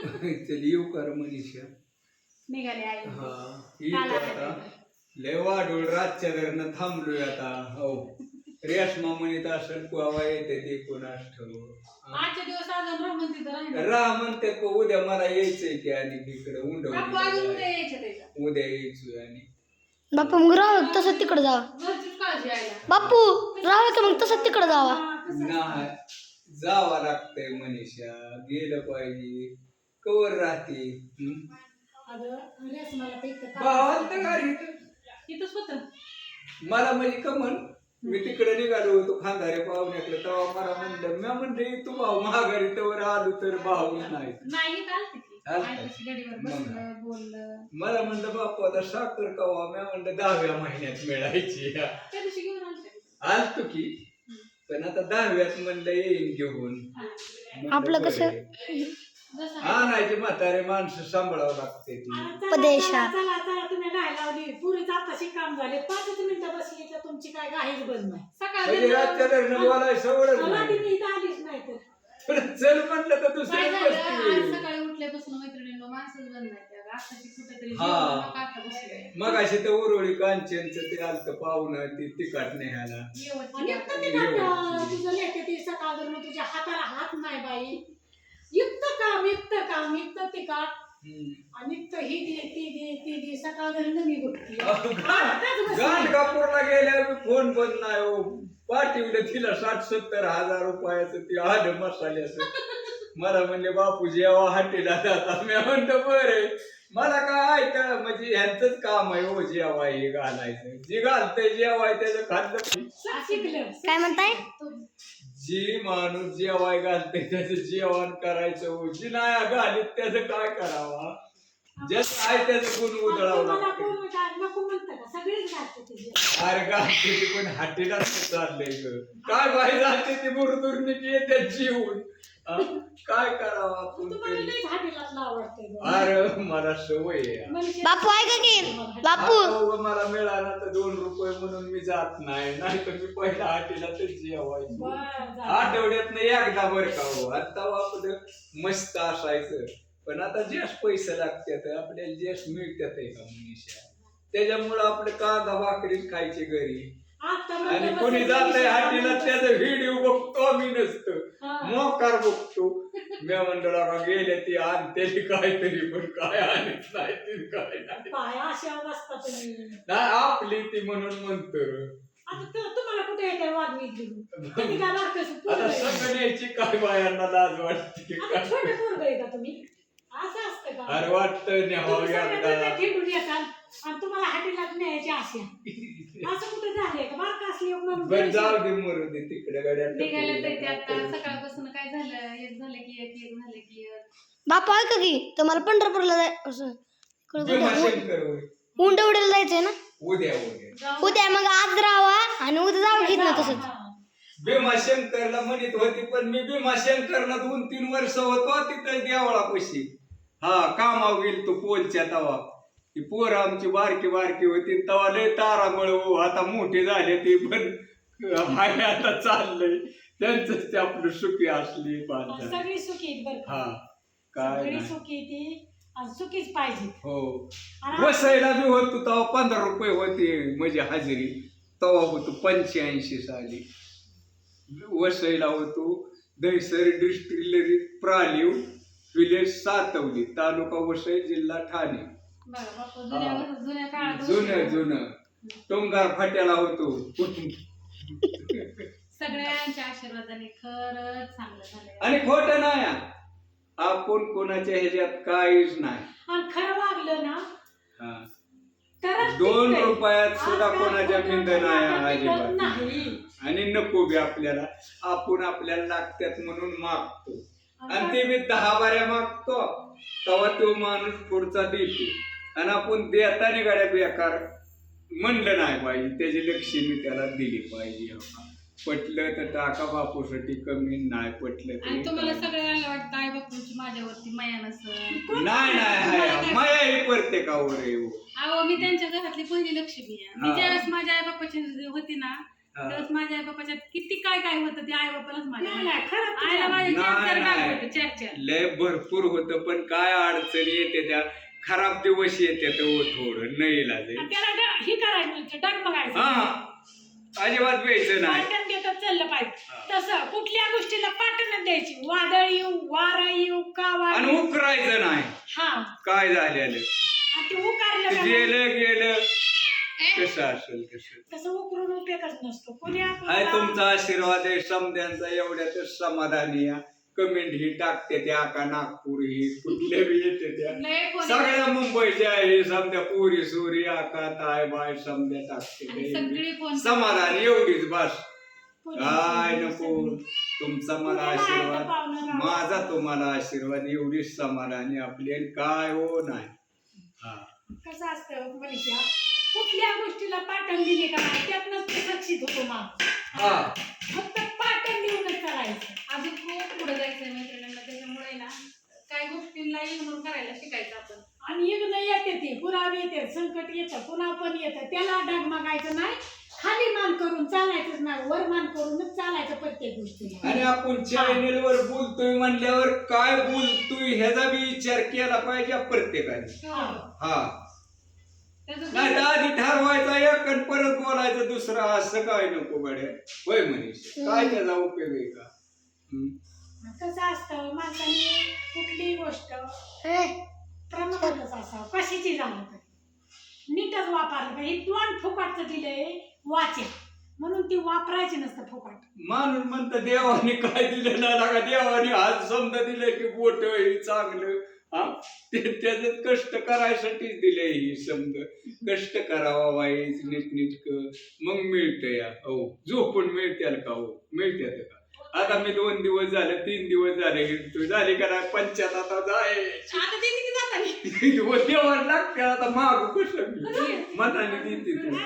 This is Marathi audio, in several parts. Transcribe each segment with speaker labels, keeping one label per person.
Speaker 1: चल येऊ कर मनीषा.
Speaker 2: निघाले आई.
Speaker 1: हा ही
Speaker 2: काल
Speaker 1: आता. लय वाढून रातच्या दरम्यान थांबलोय आता. हो. रेशमा म्हणत असेल कुवा येते ते कोणास ठेव
Speaker 2: आजचे दिवस अजून तिथं राहिलं.
Speaker 1: राह म्हणते को उद्या मला यायचंय की आणि
Speaker 2: अजून
Speaker 1: उंड
Speaker 2: उद्या यायचे त्याच्या
Speaker 1: उद्या यायचोय आणि
Speaker 3: बाप्पा मग राहू तसं तिकडे जावा.
Speaker 2: घरचीच काळजी आईला
Speaker 3: बापू राहू का मग तसं तिकडे जावा.
Speaker 2: हा?
Speaker 1: नाही जावा लागतंय मनीषा. गेलं पाहिजे. कवर राहते. भावाला तर गाडी.
Speaker 2: इथंच होतं
Speaker 1: मला म्हणजे कमन मी तिकडे निघालो होतो खांदारे पाहुण्याकडे तेव्हा मला म्हणलं मी म्हणले तू भाऊ महागारी तर आलो तर भाऊ नाही. मला म्हणलं बापू आता साखर कवा? मी म्हणलं दहाव्या महिन्यात मिळायची.
Speaker 2: आलते.
Speaker 1: की. पण आता दहाव्यात म्हणलं येईन घेऊन.
Speaker 3: आपलं कसं-
Speaker 2: जसं
Speaker 1: आणायची म्हातारे माणसं सांभाळावं लागते ती.
Speaker 2: चला. चला तुम्ही गाय लावली. पुरीच आताशी काम झाले. पाचच मिनिटं बसली तर तुमची काय बंद नाही.
Speaker 1: म्हणजे रातच्या दरम्यान बोलायला सवडच
Speaker 2: मला
Speaker 1: नाही
Speaker 2: बी इथं आलीच नाही तर.
Speaker 1: पण चल म्हणलं तर
Speaker 4: काय
Speaker 1: दुसऱ्या
Speaker 4: झालं आज
Speaker 1: गोष्टी
Speaker 4: सकाळी उठल्यापासून मैत्रिणींनो माणसंच बंद नाही त्या आताची कुठेतरी
Speaker 1: हा.
Speaker 4: जेवण मग आता बसले
Speaker 1: मग अशी तर उरवळी कांचनचं ते आलत पाहुणं ती तिखट
Speaker 2: आणि ते तुझं लेकं ते सकाळ तुझ्या हाताला हात नाही बाई. इतकं काम इतकं काम इतकं ते
Speaker 1: हम्म.
Speaker 2: आणि ही दे ती दे ती दे सकाळ धरून मी गुटली
Speaker 1: गांड गांडकापूरला गेल्यावर फोन बंद नाही हो. पाठवलं तिला साठ सत्तर हजार रुपयाचं ती आलं मसाल्याचं. मला म्हणले बापू जेव्हा हाटेला जाता. मी म्हणतो बरं मला काय ऐका म्हणजे ह्यांचंच काम आहे हो जेव्हा हे घालायचं. जे घालतंय जेवाय त्याचं खाल्लं.
Speaker 3: काय म्हणताय?
Speaker 1: जी माणूस जेवाय घालते त्याचं जेवण करायचं हो जी नाही घालीत त्याचं काय करावा? ज्याचं आहे त्याचं गुण उधळावं लागतं.
Speaker 2: काय घालते
Speaker 1: अरे घालते ती पण हाटेला चाललंय ग. काय बाई जाते ती मुरदुरनी येते जीवन? काय करावं आपण
Speaker 2: तुम्हाला.
Speaker 1: अरे मला सवय आहे.
Speaker 2: म्हणजे-
Speaker 3: बापू ऐका की बापू.
Speaker 1: आता मला मिळाला तर दोन रुपये म्हणून मी जात नाही नाही तर मी पहिला हाटेला तर जेवायचो. आठवड्यात एकदा बरं का हो आता आपलं मस्त असायचं. पण आता जास्त पैसे लागतात आपल्याला जास्त मिळतात का मनीषा त्याच्यामुळं आपलं कांदा भाकरी खायची घरी. आणि कोणी
Speaker 2: विषय
Speaker 1: हाटीला. त्याचा व्हिडिओ बघतो आम्ही नसतो. मोकार बघतो. मी का गेले ती आणते काहीतरी पण काय आणत नाही ती काय नाही. आपली ती म्हणून म्हणतो.
Speaker 2: तुम्हाला कुठे येते पोरगं
Speaker 1: आता काय बायांना लाज वाटते
Speaker 2: का? तुम्ही? असं असतं का?
Speaker 1: अरे वाटतं न्यावं
Speaker 2: आणि तुम्हाला हाटेलात न्यायची आशा असं कुठे झालंय? का बारका असली म्हणून
Speaker 1: बरं जाऊ दे मरू दे तिकडे
Speaker 4: निघायला तर ते आता
Speaker 1: गाड्या
Speaker 4: सकाळपासून काय झालं? एक झालं की एक एक झालं की एक.
Speaker 3: बापू ऐका की तुम्हाला पंढरपूरला जाय असं इकडं कुठं-
Speaker 1: भीमाशंकर होय.
Speaker 3: उंडवडीला जायचंय ना?
Speaker 1: उद्या उद्या.
Speaker 3: मग आज राहावा आणि उद्या जाऊ घेत ना तसंच.
Speaker 1: भीमाशंकरला म्हणत होती पण मी भीमाशंकरला दोन तीन वर्ष होतो तिथं देवळापाशी. हा कामावर गेल तो पोलच्या तवा. ती पोरं आमची बारकी बारकी होती तवा लय तारामुळे हो आता मोठी झाले ती पण. हाय आता चाललंय. त्यांच ते आपलं सुखी असली बांधा
Speaker 2: सगळी सुखी आहेत बरं
Speaker 1: हा
Speaker 2: का?
Speaker 1: काय
Speaker 2: सगळी
Speaker 1: नाही.
Speaker 2: सुखी ती आणि सुखीच पाहिजे.
Speaker 1: हो.
Speaker 2: आणि
Speaker 1: वसायला बी होतो तेव्हा पंधरा रुपये होते म्हणजे हजेरी. तेव्हा होतो पंच्याऐंशी साली. वसईला होतो दहिसर डिस्ट्रिलरी प्रालीव विलेज सातवली तालुका वसई जिल्हा ठाणे.
Speaker 4: काळात
Speaker 1: जुनं जुनं. टोंगार फाट्याला होतो.
Speaker 4: सगळ्यांच्या आशीर्वादाने खरंच चांगलं
Speaker 1: आणि खोट नाही. आपण कोणाच्या ह्याच्यात काहीच नाही.
Speaker 2: आणि खरं वागलं ना
Speaker 1: हा.
Speaker 2: तरच
Speaker 1: दोन
Speaker 2: टिकतंय.
Speaker 1: रुपयात सुद्धा
Speaker 2: आजकाल
Speaker 1: कोणाच्या
Speaker 2: खोटं
Speaker 1: मिंद नाही अजिबात. आणि नको बी आपल्याला. आपण आपल्याला लागतात म्हणून मागतो. आणि ते मी दहा बाऱ्या मागतो. तेव्हा तो माणूस पुढचा देतो. आणि आपण देताना गाड्या बेकार म्हणलं नाही पाहिजे त्याची लक्ष्मी त्याला दिली पाहिजे. पटलं तर टाका बापूसाठी कमी नाही पटलं
Speaker 4: आणि तुम्हाला. सगळ्यांना वाटतं आई बापूंची माझ्यावरती माया नसल
Speaker 1: नाही माया ही प्रत्येकावर आहे हो.
Speaker 4: अहो मी त्यांच्या घरातली पहिली लक्ष्मी आहे मी
Speaker 1: हा.
Speaker 4: ज्यावेळेस माझ्या आई बापाची होती ना
Speaker 1: हा.
Speaker 4: तरच माझ्या आई बापाच्यात किती काय काय होतं ते आई बापालाच
Speaker 2: नाही
Speaker 4: माझ्या आईला माझ्या
Speaker 1: लय भरपूर होतं पण काय अडचणी येते त्या खराब दिवस येते तर थोडं नाही लाजे
Speaker 2: त्याला हे करायचं डग बघायचं.
Speaker 1: हा अजिबात नाही.
Speaker 2: पाटण देतात चाललं पाहिजे.
Speaker 1: हा.
Speaker 2: तसं कुठल्या गोष्टीला पाटणच द्यायची. वादळ येऊ वारा येऊ कावा
Speaker 1: आणि
Speaker 2: येऊ.
Speaker 1: उकरायचं नाही.
Speaker 2: हा.
Speaker 1: काय झालेलं?
Speaker 2: आणि ते उकारलं का नाही,
Speaker 1: गेलं. गेलं कसं असेल कसं?
Speaker 2: तसं उकरून उपयोगच नसतो. कोणी
Speaker 1: हाय
Speaker 2: आपल्याला-
Speaker 1: तुमचा आशीर्वाद आहे समद्यांचा एवढ्यातच समाधानी या. कमेंट ही टाकते त्या का नागपूर ही कुठल्या बी येते त्या.
Speaker 4: कोणी-
Speaker 1: सगळ्या मुंबईच्या आहे समद्या पुरी सुरी आका ताय बाय समद्या टाकते
Speaker 4: आणि. सगळी
Speaker 1: समाधान एवढीच बस.
Speaker 2: कोणी
Speaker 1: काय. नको? तुमचा मला
Speaker 2: आहे
Speaker 1: आशीर्वाद.
Speaker 2: पाहुणं.
Speaker 1: माझा तुम्हाला आशीर्वाद एवढीच समाधानी आपली आणि काय हो नाही. हा.
Speaker 2: कसं असतं मनीषा? कुठल्या गोष्टीला पाटण दिले का नाही? त्यातनंच ते होतो माणूस
Speaker 1: हा
Speaker 2: फक्त पाटण देऊनच करायचं.
Speaker 4: अजून खूप पुढे जायचंय मैत्रिणींना त्याच्यामुळे ना काही गोष्टींना इग्नोर करायला शिकायचं आपण.
Speaker 2: आणि एकदा येते ते पुरावे येते संकट येतं पुन्हा पण येतं. त्याला डगमगायचं नाही. खाली मान करून चालायचंच नाही वर मान करूनच चालायचं प्रत्येक गोष्टीला.
Speaker 1: आणि आपण चॅनेल वर बोलतोय म्हणल्यावर काय बोलतोय ह्याचा बी विचार केला पाहिजे प्रत्येकाने.
Speaker 2: हा.
Speaker 1: हा. नाही तर आधी ठरवायचा एक आणि परत बोलायचं दुसरं असं काय नको गड्या होय मनीष काय त्याचा उपयोग आहे का? हम्म.
Speaker 2: कसं असतं माणसाने कुठलीही गोष्ट प्रमाणातच असावं कशाची झालं तरी. नीटच वापरलं पाहिजे. दोन फुकटचं दिलंय वाचे. म्हणून ती वापरायची नसतं फुकट.
Speaker 1: माणूस म्हणतं देवाने काय दिलं नाही लागा देवाने हात समजा दिलंय की बोट हे चांगलं. हा? ते कष्ट करायसाठीच दिले ही समज कष्ट करावा वाईच नीटनीटक. मग मिळतं या. हो झोपून मिळत्याल का हो? मिळत्यात का? आता मी दोन दिवस झाले तीन दिवस झाले तू झाली का पंचायत आता जाय
Speaker 4: जातानी?
Speaker 1: देवाला लागते आता मागू कसं मी? मनाने देते तू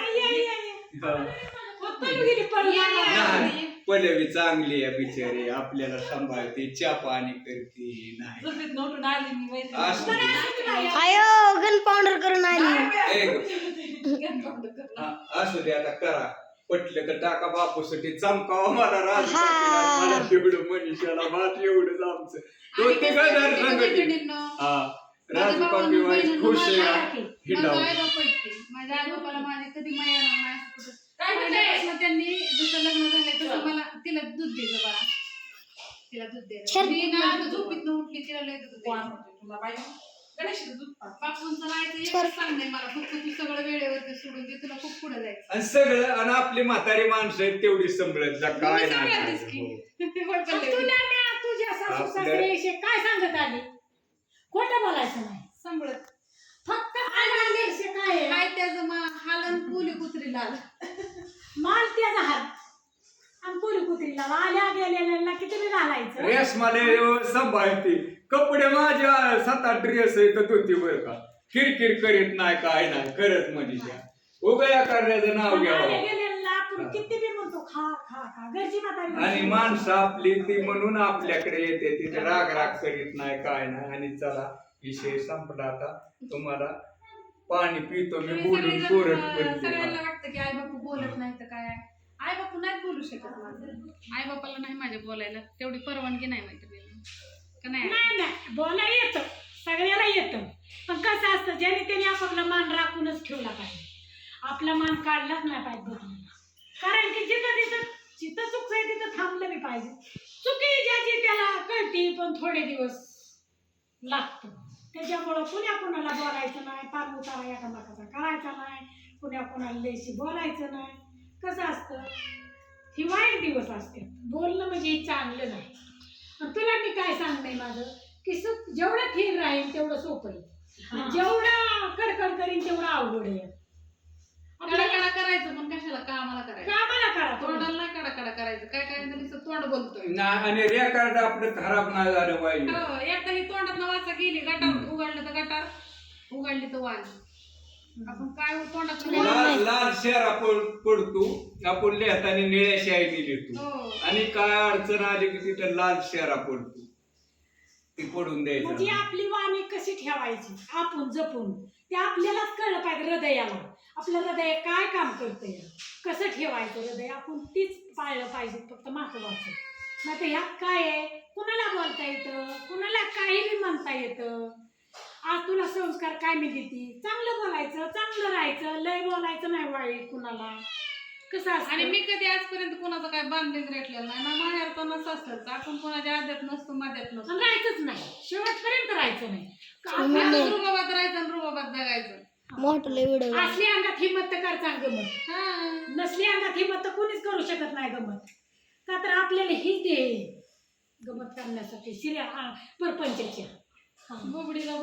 Speaker 1: हा.
Speaker 2: गेली
Speaker 1: पलवी चांगली आहे बिचारी आपल्याला सांभाळते चा पाणी करते नाही
Speaker 4: झोपेत नव्हतं आली मी मैत्रिणी
Speaker 1: असू दे.
Speaker 3: आयो गन पावडर करून आली
Speaker 1: ए, हा, असू दे आता करा पटलं तर टाका बापूसाठी चमकावा मला राज
Speaker 3: हा.
Speaker 1: मला तेवढं मनीषाला भात एवढंच आमचं संगती
Speaker 4: मैत्रिणींनो,
Speaker 1: हा राजू खुश
Speaker 4: मला
Speaker 1: आहे
Speaker 2: टाकी.
Speaker 4: माझा
Speaker 1: हिंडावं
Speaker 4: आई बाप आहेत ते. माझ्या आई बापाला माझे कधी माया नाही असं कुठं.
Speaker 2: काय म्हणते?
Speaker 4: पहिल्यापासून त्यांनी जसं लग्न झालंय तसं तिला दूध बाळा तिला दूध. द्यायचं मी ना उठली तिला लय दूध द्यायचं. बापूंचं राहायचं
Speaker 3: छान.
Speaker 4: एकच सांगणे मला फक्त तू सगळं वेळेवरती सोडून दे तुला खूप पुढे जायचं
Speaker 1: आणि सगळं आणि आपली म्हातारी माणसं आहेत तेवढी संभळत जा काय नाही
Speaker 4: की.
Speaker 1: हो.
Speaker 4: होय
Speaker 2: आणि
Speaker 4: पल्लवी.
Speaker 2: तुला मी तुझ्या सासू
Speaker 1: आपल्या-
Speaker 2: सासऱ्याविषयी काय सांगत आली खोटं बोलायचं नाही
Speaker 4: सांभाळत
Speaker 2: फक्त आनंदीविषयी काय आहे?
Speaker 4: काय त्याचं मा हालन पुली कुत्री लाल
Speaker 2: माल त्याचा हात आणि पुरी कुत्रीला आल्या गेलेल्या किती बी घालायचं?
Speaker 1: रेशमाले सांभाळते. कपडे माझ्या सात आठ ड्रेस आहेत धोती बर का? किरकिर करीत नाही काय नाही करत मनीषा. उगया करण्याचं नाव
Speaker 2: आणि आल्या
Speaker 1: घ्यावं
Speaker 2: गेलेल्या आपण किती बी म्हणतो खा खा खा घरची म्हातारी
Speaker 1: आणि माणसं आपली ती म्हणून आपल्याकडे येते तिथे राग राग करीत नाही काय नाही. आणि चला विषय संपला आता. तुम्हाला पाणी पितो मी बोलून
Speaker 4: सगळ्यांना वाटतं की आई बापू बोलत नाही तर काय? नाही बोलू शकत माझं. आई बापाला नाही माझ्या बोलायला. तेवढी परवानगी नाही मैत्रिणीला. का नाही?
Speaker 2: नाही नाही. बोला येतं. सगळ्याला येतं. पण कसं असतं ज्याने त्याने आपापला मान राखूनच ठेवला पाहिजे. आपला मान काढलाच नाही पाहिजे कारण की जिथं तिथं जिथं चूक आहे तिथं थांबलं बी पाहिजे. चुकी ज्याची त्याला कळते पण थोडे दिवस लागतो. त्याच्यामुळं कुण्या कुणाला बोलायचं नाही पार उतारा एकामेकाचा करायचा नाही कुण्या कुणाला लेशी बोलायचं नाही. कसं असतं? ही वाईट दिवस असते. बोलणं म्हणजे हे चांगलं नाही. तुला मी काय सांगणे माझं? की जेवढं थिर राहील तेवढं सोपं आहे. आणि जेवढं कडकड करीन तेवढं अवघड आहे.
Speaker 4: कडा
Speaker 2: आपल्याला
Speaker 4: कडा करायचं पण कशाला? कामाला करायचं.
Speaker 2: कामाला करा.
Speaker 4: तोंडाला नाही कडा कडा करायचं. काय काय नुसतं तोंड बोलतोय.
Speaker 1: नाही आणि रेकॉर्ड आपलं खराब नाही झालं पाहिजे
Speaker 4: हो एकदा ही तोंडात वाचा गेली गटार उघडलं तर गटार उघडली तर वाल. आपण काय तोंडात
Speaker 1: लाल लाल शेरा पड- पडतो आपण लिहिताना निळ्या शाईने लिहितो.
Speaker 4: हो.
Speaker 1: आणि काय अडचण आली की तिथं लाल शेरा पडतो. ती पडून द्यायचं.
Speaker 2: आपली वाणी कशी ठेवायची? आपण जपून. ते आपल्यालाच कळलं पाहिजे हृदयाला. आपलं हृदय काय काम करतंय? कसं ठेवायचं हृदय? आपण तीच पाळलं पाहिजे फक्त महत्वाचं. नाही तर ह्यात काय आहे? कुणाला बोलता येतं? कुणाला काही बी म्हणता येतं? तुला संस्कार काय मी देते चांगलं बोलायचं चांगलं राहायचं लय बोलायचं नाही वाईट कुणाला. कसं असतं?
Speaker 4: आणि मी कधी आजपर्यंत कोणाचं काय बांधीन रेटलेलं नाही. ना माहेर तर नसतं आपण कोणाच्या आद्यात नसतो माद्यात नसतो.
Speaker 2: आणि राहायचंच नाही. शेवटपर्यंत राहायचं नाही. का.
Speaker 4: रुबाबात राहायचं आणि रुबाबात जगायचं.
Speaker 3: मोठले व्हिडिओ
Speaker 2: असली अंगात हिंमत तर कर चांग गमत
Speaker 4: हा.
Speaker 2: नसली अंगात हिंमत तर कोणीच करू शकत नाही गमत. का तर आपल्याला हीच दे गमत करण्यासाठी शिर्या हा, परपंचाच्या. हा.
Speaker 4: बोबडीला